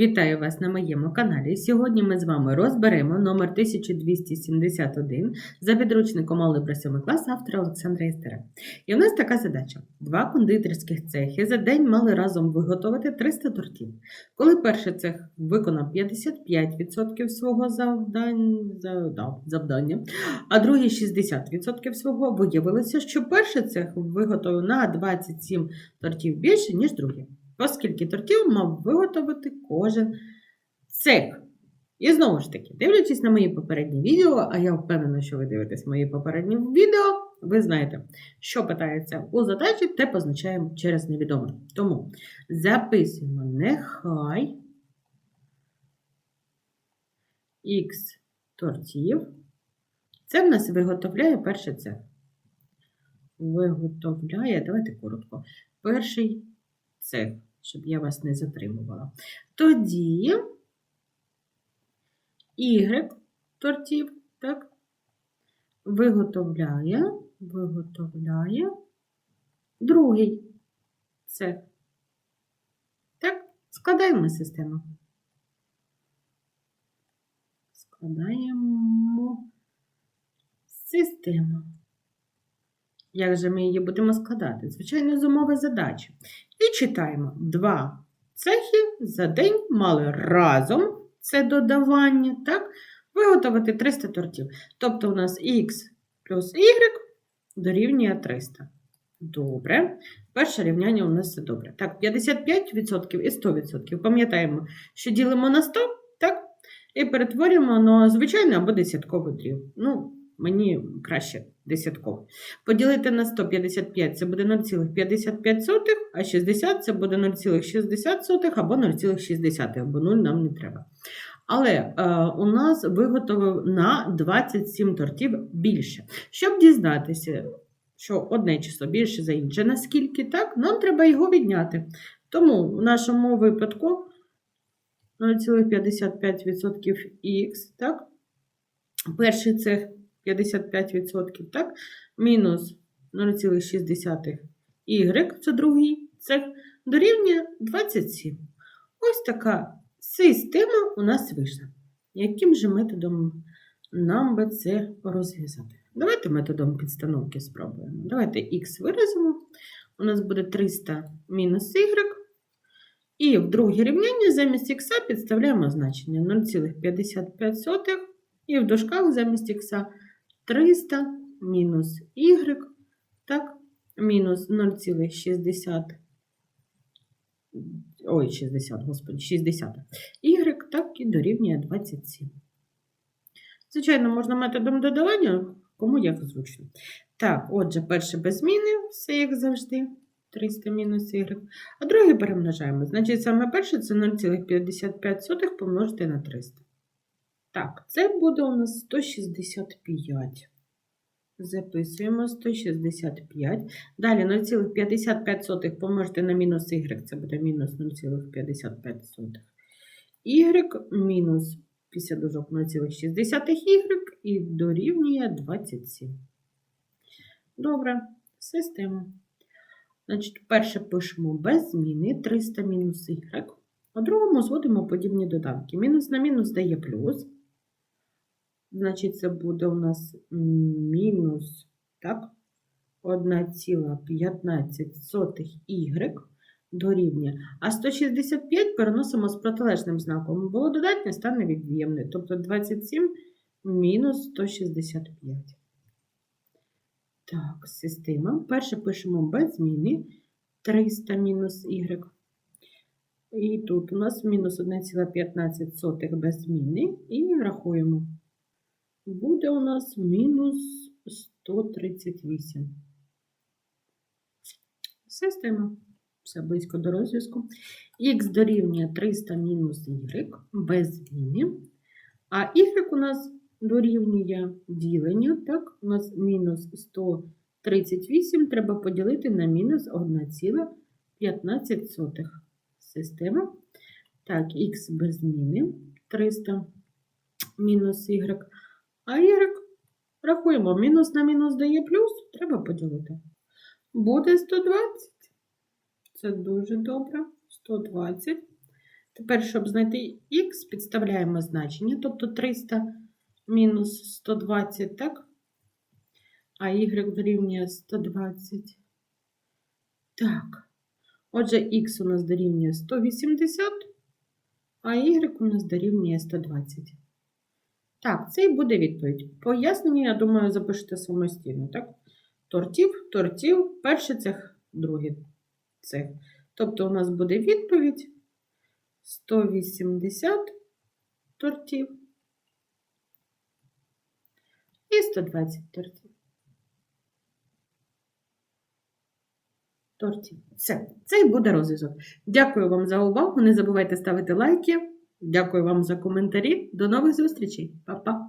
Вітаю вас на моєму каналі. Сьогодні ми з вами розберемо номер 1271 за підручником Алgebra 7 клас автора Олександра Істера. І у нас така задача: два кондитерських цехи за день мали разом виготовити 300 тортів. Коли перший цех виконав 55% свого завдань, завдання, а другий 60% свого, виявилося, що перший цех виготовив на 27 тортів більше, ніж другий оскільки тортів мав виготовити кожен цех. І знову ж таки, дивлячись на мої попередні відео, а я впевнена, що ви дивитесь мої попередні відео, ви знаєте, що питається у задачі, те позначаємо через невідоме. Тому записуємо нехай х тортів. Це в нас виготовляє перший цех. Виготовляє, давайте коротко, перший цех, щоб я вас не затримувала. Тоді Y тортів, так, виготовляє, виготовляє другий цех. Так, складаємо систему. Складаємо систему. Як же ми її будемо складати? Звичайно, з умови задачі. І читаємо: два цехи за день мали разом це додавання, так? Виготовити 300 тортів. Тобто у нас х плюс y дорівнює 300. Добре. Перше рівняння у нас все добре. Так, 55% і 100%. Пам'ятаємо, що ділимо на 100, так? І перетворюємо на звичайний або десятковий дріб. Ну, мені краще десятковий. Поділити на 155 це буде 0,55, а 60 це буде 0,60 або 0,6, бо 0 нам не треба. Але е, у нас виготовив на 27 тортів більше. Щоб дізнатися, що одне число більше за інше, наскільки так, нам треба його відняти. Тому в нашому випадку 0,55% х, так? Перший цех 55%, так? Мінус 0,6 y, це другий цех, дорівнює 27. Ось така система у нас вийшла. Яким же методом нам би це розв'язати? Давайте методом підстановки спробуємо. Давайте х виразимо. У нас буде 300 мінус y. І в друге рівняння замість х підставляємо значення 0,55 і в дужках замість х 300 мінус y, так, мінус 0,60, ой, 60, господи, 60, y, так і дорівнює 27. Звичайно, можна методом додавання, кому як зручно. Так, отже, перше без зміни, все як завжди. 300 мінус y. А друге перемножаємо. Значить, саме перше це 0,55 помножити на 300. Так, це буде у нас 165. Записуємо 165. Далі 0,55 помножити на мінус y, це буде мінус 0,55. Y мінус 50 дужок 0,6 y і дорівнює 27. Добре, система. Значить, перше пишемо без зміни 300 мінус y. А другому зводимо подібні доданки. Мінус на мінус дає плюс. Значить, це буде у нас мінус так, 1,15 y дорівнює. А 165 переносимо з протилежним знаком. Було додатнє, стане від'ємне. Тобто 27 мінус 165. Так, система. Перше пишемо без зміни 300 мінус y. І тут у нас мінус 1,15 без зміни. І рахуємо. Буде у нас мінус 138. Система. Все близько до розв'язку. Х дорівнює 300 мінус y без зміни. А y у нас дорівнює ділення. Так, у нас мінус 138 треба поділити на мінус 1,15. Система. Так, х без зміни 300 мінус y. А y рахуємо, мінус на мінус дає плюс, треба поділити. Буде 120. Це дуже добре. 120. Тепер, щоб знайти х, підставляємо значення, тобто 300 мінус 120, так? А y дорівнює 120. Так. Отже, х у нас дорівнює 180, а y у нас дорівнює 120. Так, це і буде відповідь. Пояснення, я думаю, запишете самостійно, так? Тортів, тортів, перший цех, другий цех. Тобто у нас буде відповідь 180 тортів і 120 тортів. Тортів. Все, це і буде розв'язок. Дякую вам за увагу. Не забувайте ставити лайки. Дякую вам за коментарі. До нових зустрічей. Па-па!